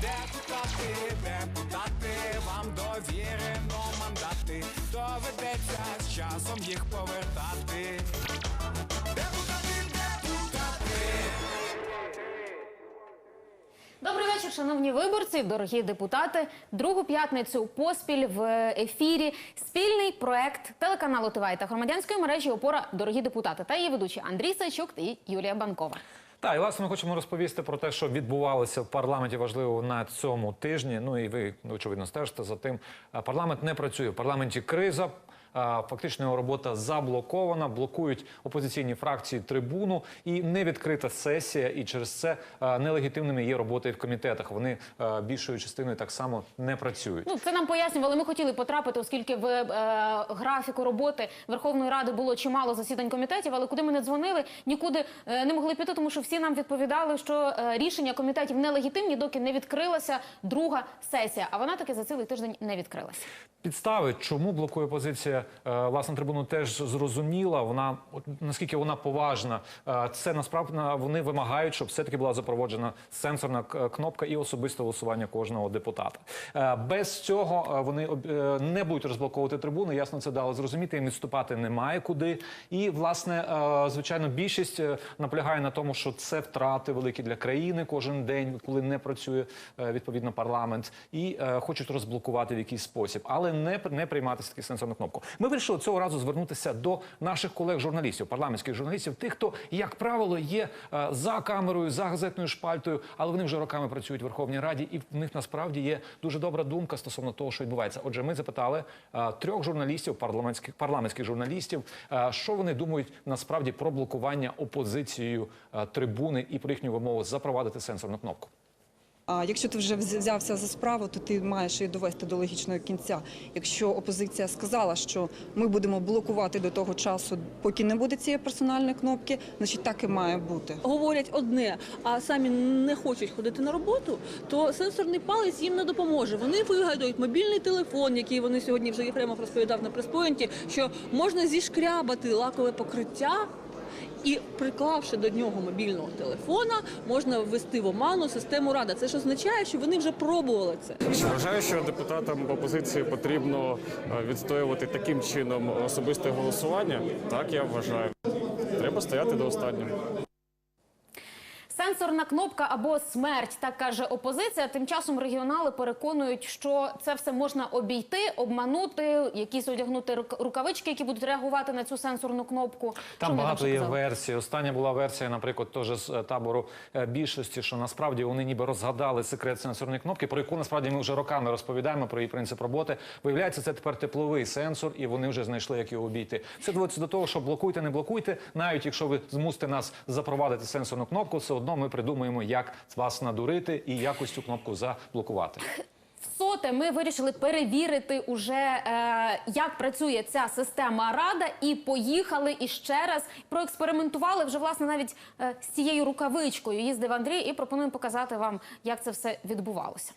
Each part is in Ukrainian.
Депутати, депутати, вам довірено мандати. Доведеться з часом їх повертати. Депутати, депутати. Добрий вечір, шановні виборці, дорогі депутати. Другу п'ятницю поспіль в ефірі спільний проект телеканалу ТВА та громадянської мережі Опора Дорогі депутати та її ведучі Андрій Сайчук і Юлія Банкова. Так, і власне ми хочемо розповісти про те, що відбувалося в парламенті важливо на цьому тижні. Ну і ви очевидно стежите за тим. Парламент не працює. В парламенті криза. Фактично його робота заблокована, блокують опозиційні фракції трибуну і не відкрита сесія. І через це нелегітимними є роботи в комітетах. Вони більшою частиною так само не працюють. Ну це нам пояснювали. Ми хотіли потрапити, оскільки в е, графіку роботи Верховної Ради було чимало засідань комітетів. Але куди ми не дзвонили, нікуди е, не могли піти, тому що всі нам відповідали, що е, рішення комітетів нелегітимні, доки не відкрилася друга сесія. А вона таки за цілий тиждень не відкрилася. Підстави, чому блокує опозиція, е, власне, трибуну теж зрозуміла. Вона наскільки вона поважна, Е, це насправді вони вимагають, щоб все-таки була запроваджена сенсорна кнопка і особисте голосування кожного депутата. Е, Без цього е, вони е, не будуть розблоковувати трибуну. Ясно, це дало зрозуміти. Їм відступати немає куди. І власне, е, звичайно, більшість е, наполягає на тому, що це втрати великі для країни кожен день, коли не працює е, відповідно парламент, і е, хочуть розблокувати в якийсь спосіб, але не, не приймати таки сенсорну кнопку. Ми вирішили цього разу звернутися до наших колег-журналістів, парламентських журналістів, тих, хто, як правило, є е, за камерою, за газетною шпальтою, але вони вже роками працюють в Верховній Раді, і в них насправді є дуже добра думка стосовно того, що відбувається. Отже, ми запитали е, трьох журналістів, парламентських парламентських журналістів, е, що вони думають насправді про блокування опозицією трибуни і про їхню вимогу запровадити сенсорну кнопку. А якщо ти вже взявся за справу, то ти маєш її довести до логічного кінця. Якщо опозиція сказала, що ми будемо блокувати до того часу, поки не буде цієї персональної кнопки, значить так і має бути. говорять одне, а самі не хочуть ходити на роботу, то сенсорний палець їм не допоможе. Вони вигадують мобільний телефон, який вони сьогодні вже Єфремов розповідав на преспоінті, що можна зішкрябати лакове покриття. І приклавши до нього мобільного телефона, можна ввести в оману систему рада. Це ж означає, що вони вже пробували це. Вважаю, що депутатам опозиції потрібно е, відстоювати таким чином особисте голосування. Так я вважаю. Треба стояти до останнього. Сенсорна кнопка або смерть, так каже опозиція. Тим часом регіонали переконують, що це все можна обійти, обманути, якісь одягнути рук- рукавички, які будуть реагувати на цю сенсорну кнопку. Там багато є версій. Остання була версія, наприклад, теж з е, табору е, більшості, що насправді вони ніби розгадали секрет сенсорної кнопки, про яку насправді ми вже роками розповідаємо про її принцип роботи. Виявляється, це тепер тепловий сенсор, і вони вже знайшли, як його обійти. Це доводиться до того, що блокуйте, не блокуйте. Навіть якщо ви змусите нас запровадити сенсорну кнопку, все одно ми придумаємо, як вас надурити і якось цю кнопку заблокувати. Соте ми вирішили перевірити уже е, як працює ця система рада, і поїхали і ще раз проекспериментували вже власне навіть е, з цією рукавичкою. Їздив Андрій, і пропонуємо показати вам, як це все відбувалося.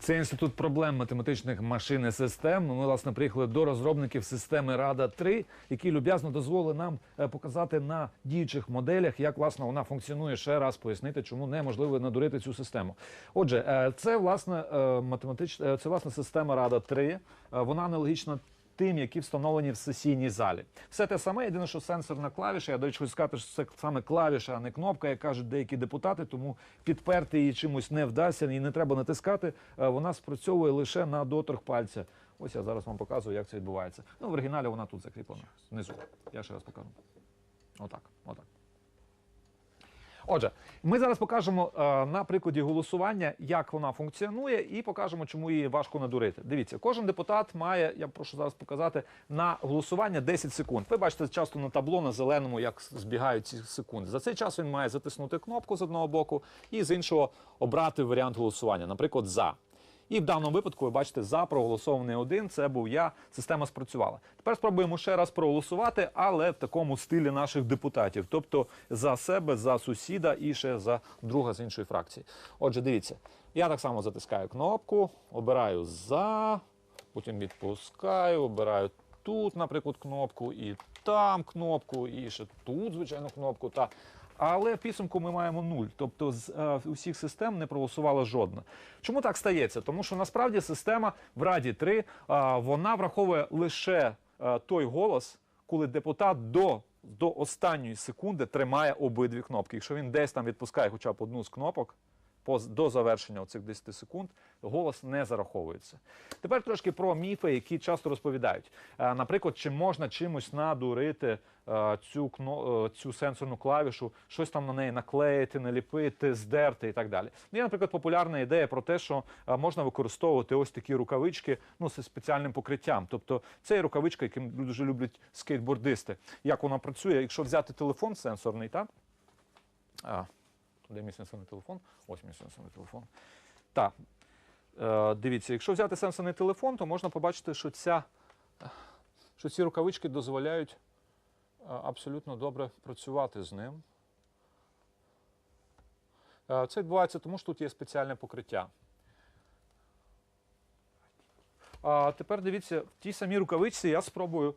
Це інститут проблем математичних машин і систем. Ми власне приїхали до розробників системи Рада 3 які люб'язно дозволили нам е, показати на діючих моделях, як власне вона функціонує. Ще раз пояснити, чому неможливо надурити цю систему. Отже, е, це власне е, математична, це власне система Рада 3 Е, Вона аналогічна тим, які встановлені в сесійній залі. Все те саме, єдине, що сенсорна клавіша. Я до речі, хочу сказати, що це саме клавіша, а не кнопка, як кажуть деякі депутати, тому підперти її чимось не вдасться, і не треба натискати. Е, Вона спрацьовує лише на доторк пальця. Ось я зараз вам показую, як це відбувається. Ну, в оригіналі вона тут закріплена. Внизу. Я ще раз покажу. Отак, отак. Отже, ми зараз покажемо е, на прикладі голосування, як вона функціонує, і покажемо, чому її важко надурити. Дивіться, кожен депутат має, я прошу зараз показати, на голосування 10 секунд. Ви бачите часто на табло на зеленому, як збігають ці секунди. За цей час він має затиснути кнопку з одного боку і з іншого обрати варіант голосування, наприклад, за. І в даному випадку ви бачите, за проголосований один, це був я, система спрацювала. Тепер спробуємо ще раз проголосувати, але в такому стилі наших депутатів. Тобто за себе, за сусіда і ще за друга з іншої фракції. Отже, дивіться, я так само затискаю кнопку, обираю за, потім відпускаю, обираю тут, наприклад, кнопку, і там кнопку, і ще тут, звичайно, кнопку. Та Але в підсумку ми маємо нуль. Тобто з е, усіх систем не проголосувала жодна. Чому так стається? Тому що насправді система в Раді 3 е, вона враховує лише е, той голос, коли депутат до, до останньої секунди тримає обидві кнопки. Якщо він десь там відпускає хоча б одну з кнопок, по- до завершення цих 10 секунд голос не зараховується. Tепер трошки про міфи, які часто розповідають. Е, Наприклад, чи можна чимось надурити е, цю, е, цю сенсорну клавішу, щось там на неї наклеїти, наліпити, здерти і так далі. Ну, Є, наприклад, популярна ідея про те, що можна використовувати ось такі рукавички ну, зі спеціальним покриттям. Тобто це є рукавичка, яким дуже люблять скейтбордисти. Як вона працює? Якщо взяти телефон сенсорний, так? Де мій сенсорний телефон? Ось мій сенсорний телефон. Так. Е, дивіться, якщо взяти сенсорний телефон, то можна побачити, що, ця, що ці рукавички дозволяють е, абсолютно добре працювати з ним. Е, це відбувається тому, що тут є спеціальне покриття. А тепер дивіться, в тій самій рукавичці я спробую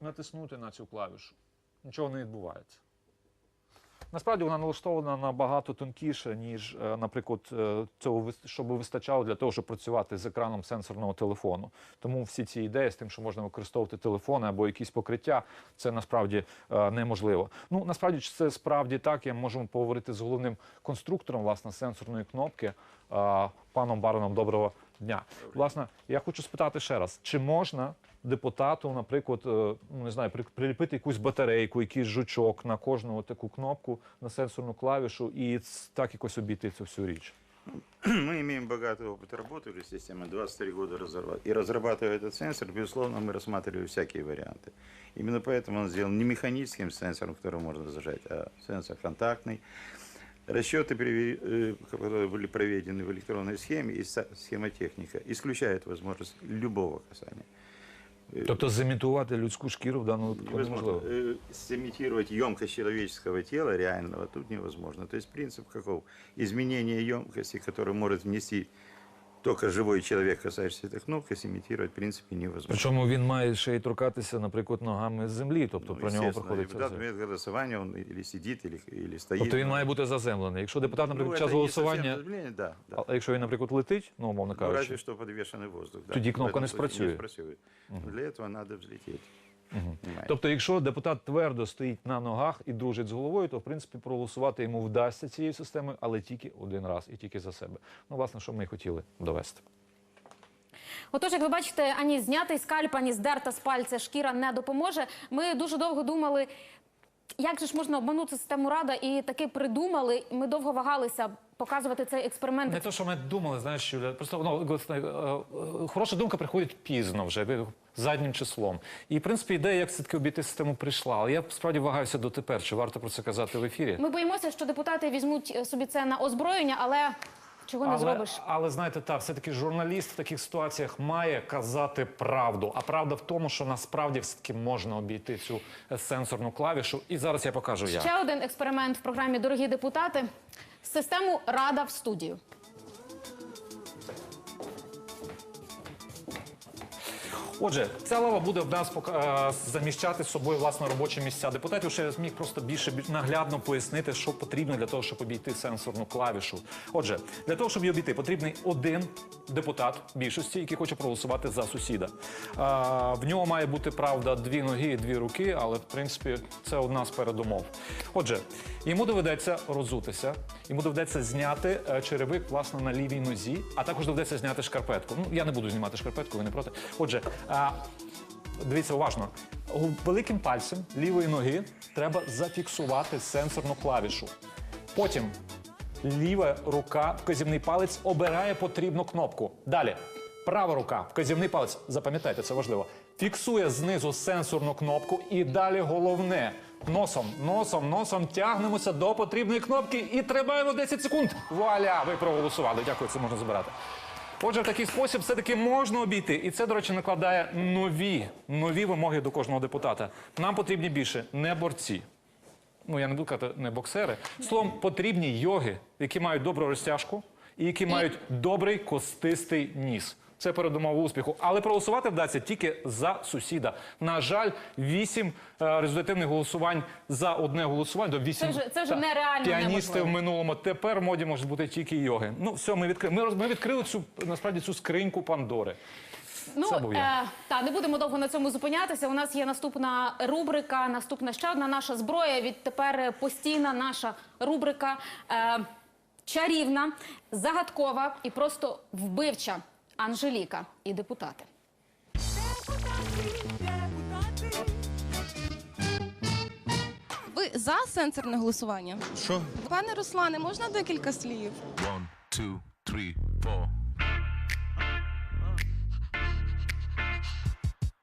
натиснути на цю клавішу. Нічого не відбувається. Насправді вона налаштована набагато тонкіше, ніж, е, наприклад, е, цього щоб вистачало для того, щоб працювати з екраном сенсорного телефону. Тому всі ці ідеї з тим, що можна використовувати телефони або якісь покриття, це насправді е, неможливо. Ну насправді чи це справді так. Я можемо поговорити з головним конструктором власне сенсорної кнопки, паном Бароном. Доброго дня. Власне, я хочу спитати ще раз: чи можна депутату, наприклад, е, ну не знаю, при- приліпити якусь батарейку, якийсь жучок на кожну таку кнопку на сенсорну клавішу і ц- так якось обійти цю всю річ? Мы имеем богатый опыт работы в системе, 23 года разрабатывать. И разрабатывая этот сенсор, безусловно, мы рассматривали всякие варианты. Именно поэтому он сделан не механическим сенсором, который можно зажать, а сенсор контактный. Расчеты, приве- э, которые были проведены в электронной схеме, и са- схемотехника исключает возможность любого касания. Тобто зімітувати людську шкіру в даному випадку Невозможно. неможливо. Э, Сымитировать емкость человеческого тела реального тут невозможно. То есть принцип каков? Изменение емкости, который может внести только живой человек, касающийся этой кнопки, сымитировать в принципе невозможно. Причому він має ще й торкатися, наприклад, ногами з землі, тобто Ну, про нього естественно, приходиться. депутат все. имеет голосование, он или сидит, или, или стоит. Тобто він Ну, має бути заземлений. Якщо депутат, ну, наприклад, это під час не голосування, совсем заземление, да, да. а якщо він, наприклад, летить, ну умовно Ну, разве кажучи, что подвешенный воздух. Да. Тоді В кнопка этом не случае спрацює. Не спрацює. Для этого надо взлететь. Понимаете? Тобто, якщо депутат твердо стоїть на ногах і дружить з головою, то в принципі проголосувати йому вдасться цією системою, але тільки один раз і тільки за себе. Ну, власне, що ми і хотіли довести. Отож, як ви бачите, ані знятий скальп, ані здерта з пальця шкіра не допоможе. Ми дуже довго думали, як же ж можна обманути систему рада, і таки придумали. Ми довго вагалися показувати цей експеримент. Не те, що ми думали, знаєш, Юля, просто ну, е, е, хороша думка приходить пізно вже е, заднім числом. І в принципі ідея, як все таки обійти систему, прийшла. Але я справді вагаюся дотепер. Чи варто про це казати в ефірі? Ми боїмося, що депутати візьмуть собі це на озброєння, але чого не Але, зробиш. але знаєте, так, все-таки журналіст в таких ситуаціях має казати правду. А правда в тому, що насправді все-таки можна обійти цю сенсорну клавішу. І зараз я покажу як. Ще один експеримент в програмі Дорогі депутати. Систему Рада в студію. Отже, ця лава буде в нас е, заміщати з собою власне робочі місця депутатів. Ще зміг просто більше бі- наглядно пояснити, що потрібно для того, щоб обійти сенсорну клавішу. Отже, для того, щоб її обійти, потрібний один депутат більшості, який хоче проголосувати за сусіда. А, в нього має бути правда дві ноги і дві руки, але в принципі це одна з передумов. Отже, йому доведеться розутися, йому доведеться зняти е, черевик власне на лівій нозі, а також доведеться зняти шкарпетку. Ну я не буду знімати шкарпетку, ви не проти. Отже, дивіться уважно. Великим пальцем лівої ноги треба зафіксувати сенсорну клавішу. Потім ліва рука, вказівний палець обирає потрібну кнопку. Далі. Права рука, вказівний палець, запам'ятайте, це важливо. Фіксує знизу сенсорну кнопку і далі головне. Носом, носом, носом тягнемося до потрібної кнопки і тримаємо 10 секунд. Вуаля! Ви проголосували. Дякую, це можна забирати. Отже, в такий спосіб все-таки можна обійти. І це, до речі, накладає нові, нові вимоги до кожного депутата. Нам потрібні більше не борці, ну я не буду казати не боксери. Словом, потрібні йоги, які мають добру розтяжку і які мають добрий костистий ніс. Це передумова успіху. Але проголосувати вдасться тільки за сусіда. На жаль, вісім е, результативних голосувань за одне голосування до вісім. Це вже- це вже Та, нереально Піаністи неможливо. в минулому. Тепер в моді можуть бути тільки йоги. Ну все, ми відкрили. Ми, роз- ми відкрили цю насправді цю скриньку Пандори. Ну Це був я. е, та не будемо довго на цьому зупинятися. У нас є наступна рубрика, наступна ще одна наша зброя. Відтепер постійна наша рубрика е, чарівна, загадкова і просто вбивча. Анжеліка і депутати. Ви за сенсорне голосування? Що? Пане Руслане, можна декілька слів? One, two, three, four.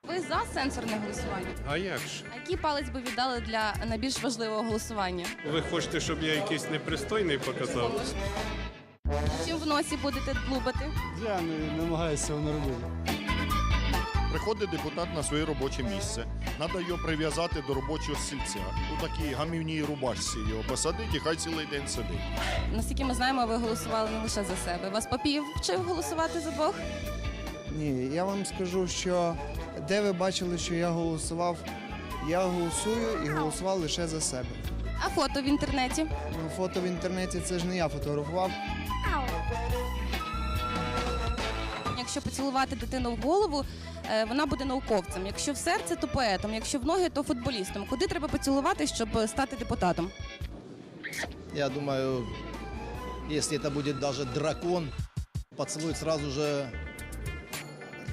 Ви за сенсорне голосування? А як ж? А який палець би віддали для найбільш важливого голосування? Ви хочете, щоб я якийсь непристойний показав? Чим в носі будете длубати? Я не намагаюся цього не робити. Приходить депутат на своє робоче місце. Треба його прив'язати до робочого стільця. У такій гамівній рубашці його посадить і хай цілий день сидить. Наскільки ми знаємо, ви голосували не лише за себе. Вас попів вчив голосувати за двох? Ні, я вам скажу, що де ви бачили, що я голосував, я голосую і голосував лише за себе. А фото в інтернеті? Ну, Фото в інтернеті це ж не я фотографував. Якщо поцілувати дитину в голову, е, вона буде науковцем. Якщо в серце, то поетом. Якщо в ноги, то футболістом. Куди треба поцілувати, щоб стати депутатом? Я думаю, если это будет даже дракон, поцелует сразу же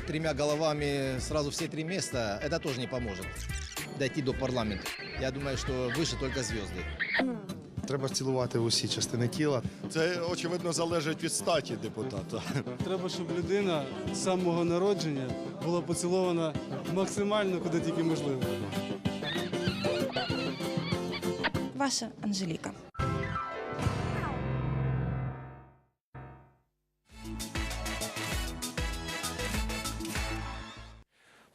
тремя головами сразу все три места, это тоже не поможет дойти до парламента. Я думаю, что выше только звезды. Треба цілувати усі частини тіла. Це, очевидно, залежить від статі депутата. Треба, щоб людина з самого народження була поцілована максимально куди тільки можливо. Ваша Анжеліка.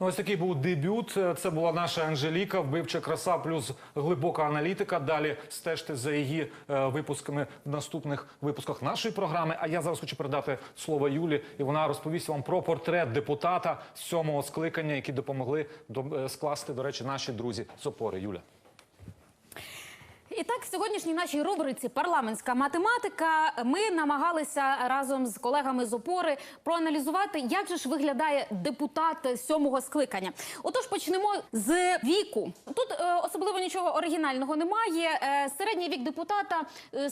Ну, ось такий був дебют. Це була наша Анжеліка, вбивча краса плюс глибока аналітика. Далі стежте за її е, випусками в наступних випусках нашої програми. А я зараз хочу передати слово Юлі, і вона розповість вам про портрет депутата сьомого скликання, які допомогли до- е, скласти, до речі, наші друзі з опори. Юля. І так, в сьогоднішній нашій рубриці парламентська математика ми намагалися разом з колегами з опори проаналізувати, як же ж виглядає депутат сьомого скликання. Отож, почнемо з віку. Тут е, особливо нічого оригінального немає. Е, середній вік депутата е,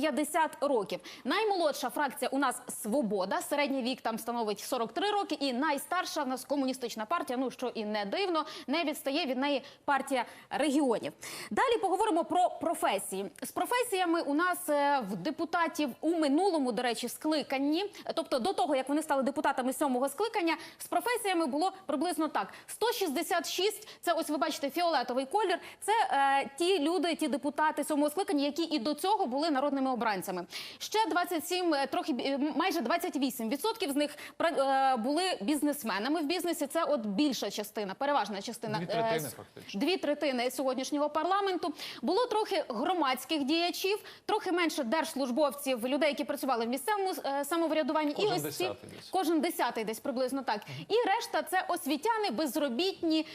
43-50 років. Наймолодша фракція у нас свобода. Середній вік там становить 43 роки, і найстарша в нас комуністична партія. Ну що і не дивно, не відстає від неї партія регіонів. Далі поговоримо про професії. З професіями у нас е, в депутатів у минулому, до речі, скликанні, тобто до того, як вони стали депутатами сьомого скликання, з професіями було приблизно так: 166 – це ось ви бачите фіолетовий колір. Це е, ті люди, ті депутати сьомого скликання, які і до цього були народними обранцями. Ще 27, е, трохи майже 28% з них е, були бізнесменами в бізнесі. Це от більша частина, переважна частина Дві е, третини, фактично. дві третини сьогоднішнього парламенту. Було трохи громадських діячів, трохи менше держслужбовців, людей, які працювали в місцевому самоврядуванні. Кожен і ось ці кожен десятий, десь приблизно так. І решта це освітяни, безробітні,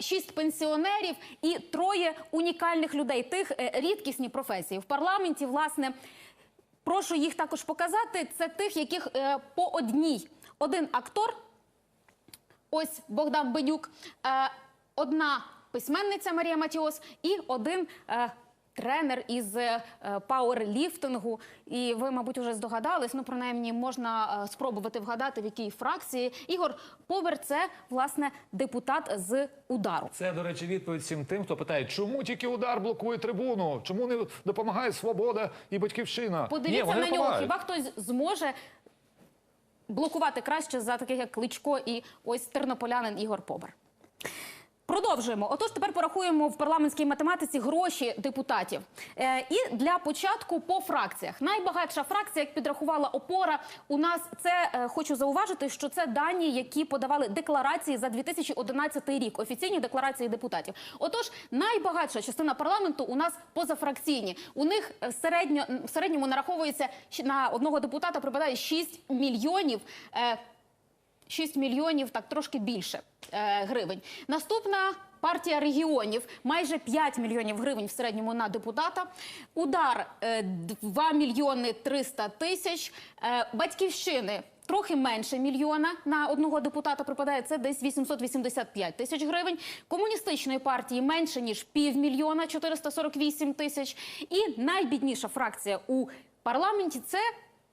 шість пенсіонерів і троє унікальних людей. Тих рідкісні професії в парламенті. Власне, прошу їх також показати. Це тих, яких е, по одній один актор. Ось Богдан Бенюк, е, одна письменниця Марія Матіос і один е, тренер із е, пауерліфтингу. І ви, мабуть, вже здогадались, ну принаймні можна е, спробувати вгадати, в якій фракції. Ігор Повер це власне депутат з удару. Це, до речі, відповідь всім тим, хто питає, чому тільки удар блокує трибуну, чому не допомагає свобода і батьківщина. Подивіться на нього. Хіба хтось зможе блокувати краще за таких як Кличко і ось тернополянин Ігор Побер. Продовжуємо. Отож, тепер порахуємо в парламентській математиці гроші депутатів. Е, і для початку по фракціях. Найбагатша фракція, як підрахувала опора, у нас це е, хочу зауважити, що це дані, які подавали декларації за 2011 рік, офіційні декларації депутатів. Отож, найбагатша частина парламенту у нас позафракційні. У них е, середньо в середньому нараховується на одного депутата припадає 6 мільйонів. Е, 6 мільйонів, так трошки більше е, гривень. Наступна партія регіонів майже 5 мільйонів гривень в середньому на депутата. Удар е, 2 мільйони 300 тисяч. Е, батьківщини. Трохи менше мільйона на одного депутата припадає це десь 885 тисяч гривень. Комуністичної партії менше ніж півмільйона 448 тисяч. І найбідніша фракція у парламенті це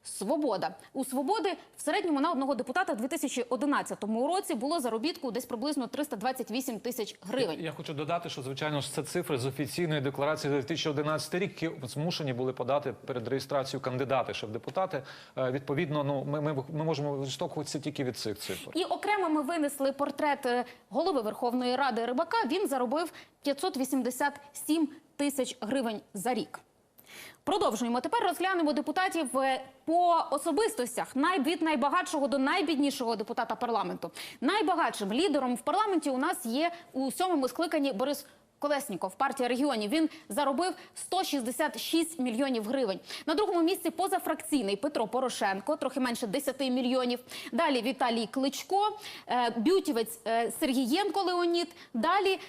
Свобода у свободи в середньому на одного депутата в 2011 році було заробітку десь приблизно 328 тисяч гривень. Я хочу додати, що звичайно ж це цифри з офіційної декларації за 2011 рік, які змушені були подати перед реєстрацією кандидати в депутати. Е, Відповідно, ну ми, ми, ми можемо відштовхуватися тільки від цих цифр. І окремо ми винесли портрет е, голови Верховної Ради Рибака. Він заробив 587 тисяч гривень за рік. Продовжуємо. Тепер розглянемо депутатів е, по особистостях най- від найбагатшого до найбіднішого депутата парламенту. Найбагатшим лідером в парламенті у нас є у сьомому скликанні Борис Колесніков, партія регіонів. Він заробив 166 мільйонів гривень. На другому місці позафракційний Петро Порошенко, трохи менше 10 мільйонів. Далі Віталій Кличко, е, бютівець е, Сергієнко Леонід. Далі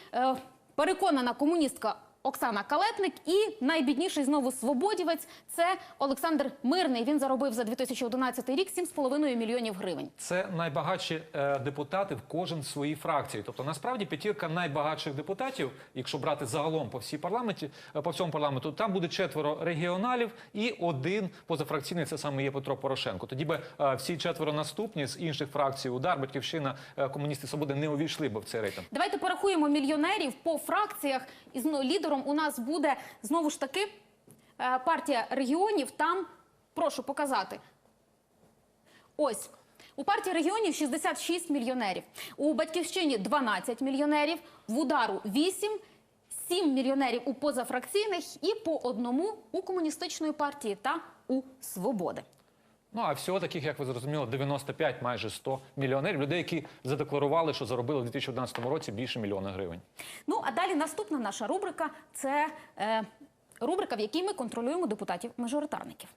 переконана комуністка Оксана Калетник і найбідніший знову свободівець це Олександр Мирний. Він заробив за 2011 рік 7,5 мільйонів гривень. Це найбагатші е, депутати в кожен своїй фракції. Тобто, насправді п'ятірка найбагатших депутатів, якщо брати загалом по всій парламенті, е, по всьому парламенту, там буде четверо регіоналів і один позафракційний. Це саме є Петро Порошенко. Тоді би е, всі четверо наступні з інших фракцій удар, батьківщина, е, комуністи свободи не увійшли б в цей рейтинг. Давайте порахуємо мільйонерів по фракціях. І знову лідером у нас буде знову ж таки е, партія регіонів. Там прошу показати. Ось. У партії регіонів 66 мільйонерів. У батьківщині 12 мільйонерів, в удару 8, 7 мільйонерів у позафракційних і по одному у комуністичної партії та у свободи. Ну а всього таких, як ви зрозуміли, 95, майже 100 мільйонерів людей, які задекларували, що заробили в 2011 році більше мільйона гривень. Ну а далі наступна наша рубрика це е, рубрика, в якій ми контролюємо депутатів-мажоритарників.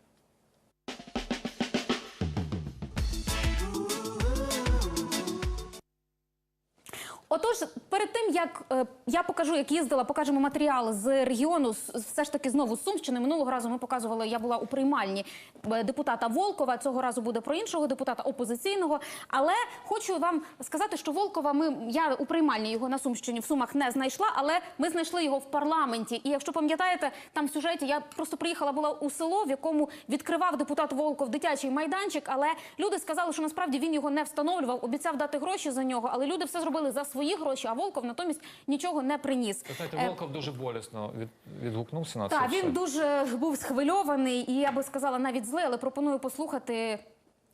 Отож, перед тим як е, я покажу, як їздила, покажемо матеріал з регіону, все ж таки знову з Сумщини. Минулого разу ми показували, я була у приймальні е, депутата Волкова. Цього разу буде про іншого депутата опозиційного. Але хочу вам сказати, що Волкова ми я у приймальні його на Сумщині в Сумах не знайшла, але ми знайшли його в парламенті. І якщо пам'ятаєте, там в сюжеті я просто приїхала була у село, в якому відкривав депутат Волков дитячий майданчик. Але люди сказали, що насправді він його не встановлював, обіцяв дати гроші за нього. Але люди все зробили за свої гроші, а Волков натомість нічого не приніс. Знаєте, Е, Волков дуже болісно від, відгукнувся на це. так, все. він дуже був схвильований, і я би сказала навіть зле, але пропоную послухати,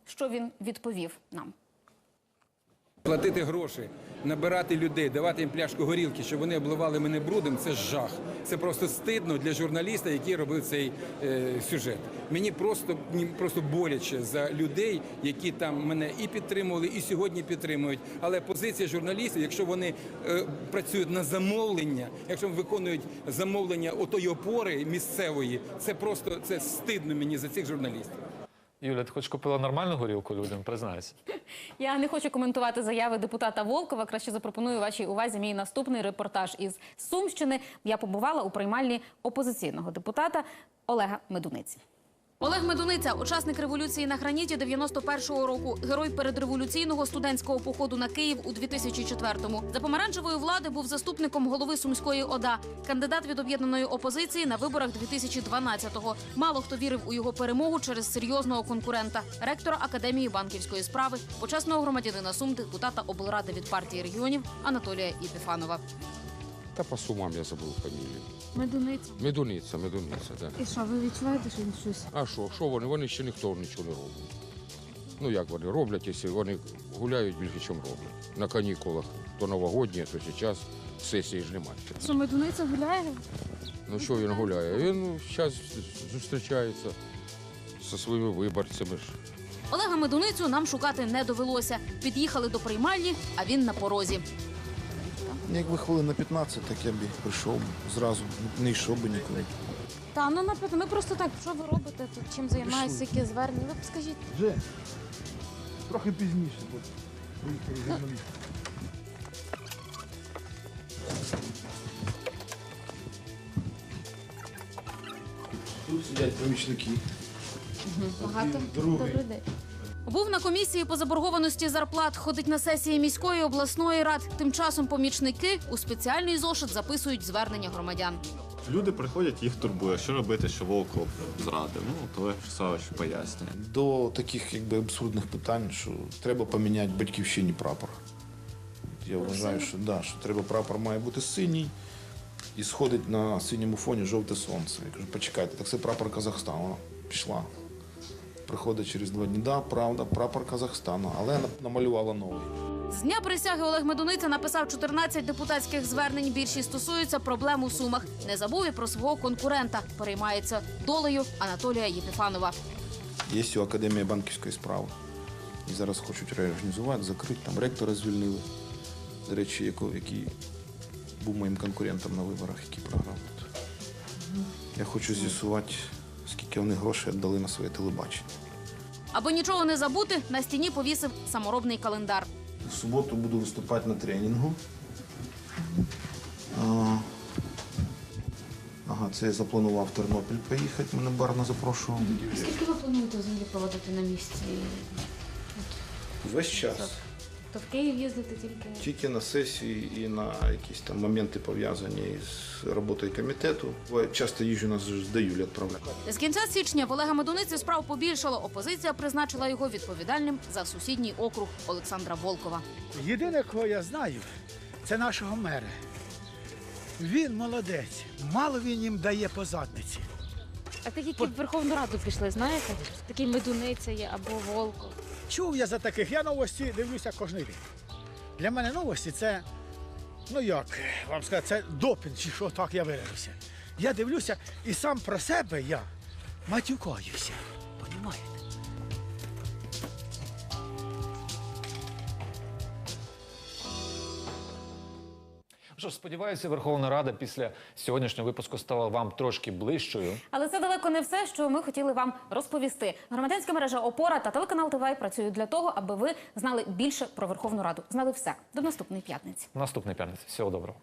що він відповів нам. Платити гроші, набирати людей, давати їм пляшку горілки, щоб вони обливали мене брудом, це жах. Це просто стидно для журналіста, який робив цей е, сюжет. Мені просто мені просто боляче за людей, які там мене і підтримували, і сьогодні підтримують. Але позиція журналістів, якщо вони е, працюють на замовлення, якщо виконують замовлення отої опори місцевої, це просто це стидно мені за цих журналістів. Юля, ти хоч купила нормальну горілку людям, признайся. Я не хочу коментувати заяви депутата Волкова. Краще запропоную вашій увазі мій наступний репортаж із Сумщини. Я побувала у приймальні опозиційного депутата Олега Медуниці. Олег Медуниця, учасник революції на граніті 91-го року, герой передреволюційного студентського походу на Київ у 2004-му. За помаранчевої влади був заступником голови Сумської ОДА, кандидат від об'єднаної опозиції на виборах 2012-го. Мало хто вірив у його перемогу через серйозного конкурента, ректора академії банківської справи, почесного громадянина Сум, депутата облради від партії регіонів Анатолія Єпіфанова. Та по сумам я забув фамілію. Медуниця. Медуниця, медуниця, так. І що, ви відчуваєте, що він щось? А що, що вони? Вони ще ніхто нічого не робить. Ну як вони роблять, якщо вони гуляють більше, ніж роблять. На канікулах то новогодні, то зараз сесії ж немає. Що Медуниця гуляє? Ну що він гуляє? Він зараз зустрічається зі своїми виборцями. ж. Олега Медуницю нам шукати не довелося. Під'їхали до приймальні, а він на порозі. Якби хвилин на 15, так я б і прийшов зразу, не йшов би нікуди. Та ну напевно, ми просто так, що ви робите тут, чим займаєтеся, які звернення? Ви б скажіть. Вже трохи пізніше буде. Тут сидять помічники. Багато. другий. Був на комісії по заборгованості зарплат, ходить на сесії міської обласної рад. Тим часом помічники у спеціальний зошит записують звернення громадян. Люди приходять, їх турбує, що робити, що Волков зрадив. Ну, то Олег Савич пояснює. До таких якби абсурдних питань, що треба поміняти батьківщині прапор. Я вважаю, що, да, що треба прапор має бути синій і сходить на синьому фоні жовте сонце. Я кажу, почекайте, так це прапор Казахстану. Пішла. Приходить через два дні. Да, правда, прапор Казахстану, але намалювала новий. З дня присяги Олег Медуниця написав 14 депутатських звернень. Більшість стосуються проблем у Сумах. Не забув і про свого конкурента. Переймається долею Анатолія Єпіфанова. Є у Академії банківської справи. І зараз хочуть реорганізувати, закрити. Там ректора звільнили. До речі, який був моїм конкурентом на виборах, який програв. Я хочу з'ясувати, скільки вони грошей віддали на своє телебачення. Аби нічого не забути, на стіні повісив саморобний календар. В суботу буду виступати на тренінгу. Ага, це я запланував в Тернопіль поїхати, мене барно запрошував. Скільки ви плануєте взагалі проводити на місці? Весь час. То в Київ їздити тільки. Тільки на сесії і на якісь там моменти пов'язані з роботою комітету. Бо Часто їжу нас з Юлі відправляють. З кінця січня в Олега Медуниці справ побільшало. Опозиція призначила його відповідальним за сусідній округ Олександра Волкова. Єдине, кого я знаю, це нашого мера. Він молодець. Мало він їм дає по задниці. А такі, які в Верховну Раду пішли, знаєте? Такий Медуниця є або Волков. Чув я за таких. Я новості дивлюся кожен день. Для мене новості це, ну як вам сказати, це допінг, чи що так я виразився. Я дивлюся і сам про себе я матюкаюся. Понімаєте? Що ж, сподіваюся, Верховна Рада після сьогоднішнього випуску стала вам трошки ближчою. Але це далеко не все, що ми хотіли вам розповісти. Громадянська мережа Опора та телеканал ТВ працюють для того, аби ви знали більше про Верховну Раду. Знали все до наступної п'ятниці. Наступної п'ятниці. Всього доброго.